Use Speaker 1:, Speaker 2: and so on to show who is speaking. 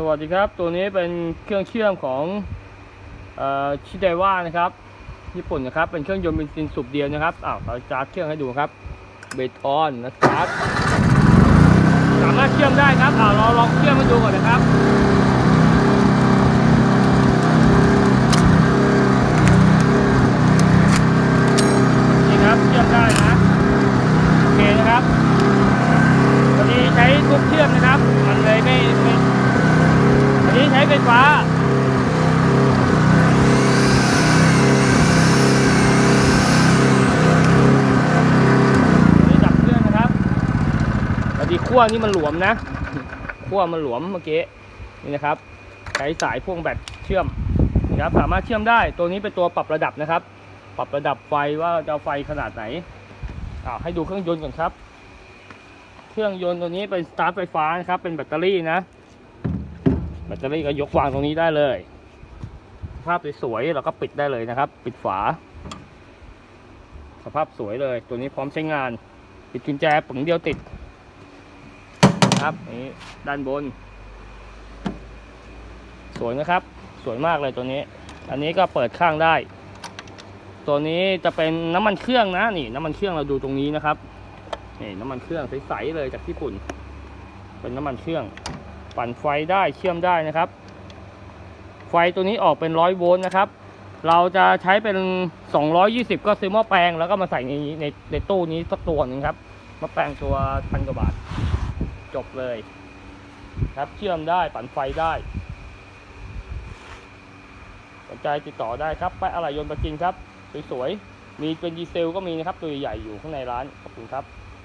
Speaker 1: สวัสดีครับ ตัวนี้เป็นเครื่องเชื่อมของชิไดว่านะครับ ญี่ปุ่นนะครับ เป็นเครื่องยนต์เบนซินสูบเดียวนะครับอ้าวเราจาร์จเครื่องให้ดูครับ เบทออนนะจาร์จสามารถเชื่อมได้ครับอ้าวเราลองเชื่อมให้ดูก่อนนะครับนี่ครับเชื่อมได้นะโอเคนะครับ วันนี้ใช้ทุกเชื่อมนะครับ มันเลยไม่ไม่ นี้ใช้ไฟฟ้าดับเครื่องนะครับพอดีขั้วนี่มันหลวมนะขั้วมันหลวมเมื่อกี้นี่นะครับใช้สายพ่วงแบตเชื่อมนะครับสามารถเชื่อมได้ตัวนี้เป็นตัวปรับระดับนะครับ ปรับระดับไฟว่าจะไฟขนาดไหนอ้าให้ดูเครื่องยนต์ก่อนครับ เครื่องยนต์ตัวนี้เป็นสตาร์ทไฟฟ้านะครับเป็นแบตเตอรี่นะ แบตเตอรี่ก็ยกวางตรงนี้ได้เลย ภาพสวยๆเราก็ปิดได้เลยนะครับ ปิดฝา สภาพสวยเลย ตัวนี้พร้อมใช้งาน ปิดกุญแจปึงเดียวติด ครับนี่ด้านบน สวยนะครับ สวยมากเลยตัวนี้ อันนี้ก็เปิดข้างได้ ตัวนี้จะเป็นน้ำมันเครื่องนะนี่น้ำมันเครื่องเราดูตรงนี้นะครับนี่น้ำมันเครื่องใสๆเลยจากญี่ปุ่น เป็นน้ำมันเครื่อง ปั่นไฟได้เชื่อมได้นะครับ ไฟตัวนี้ออกเป็นร้อยโวลต์นะครับ เราจะใช้เป็น 220 ก็ซื้อหม้อแปลงแล้วก็มาใส่ในในในตู้นี้สักตัวหนึ่งครับหม้อแปลงตัวพันกว่าบาท จบเลย ครับเชื่อมได้ปั่นไฟได้สนใจติดต่อได้ครับไปอะไรยนต์ประจินครับสวยๆมีเป็นดีเซลก็มีนะครับตัวใหญ่อยู่ข้างในร้านขอบคุณครับ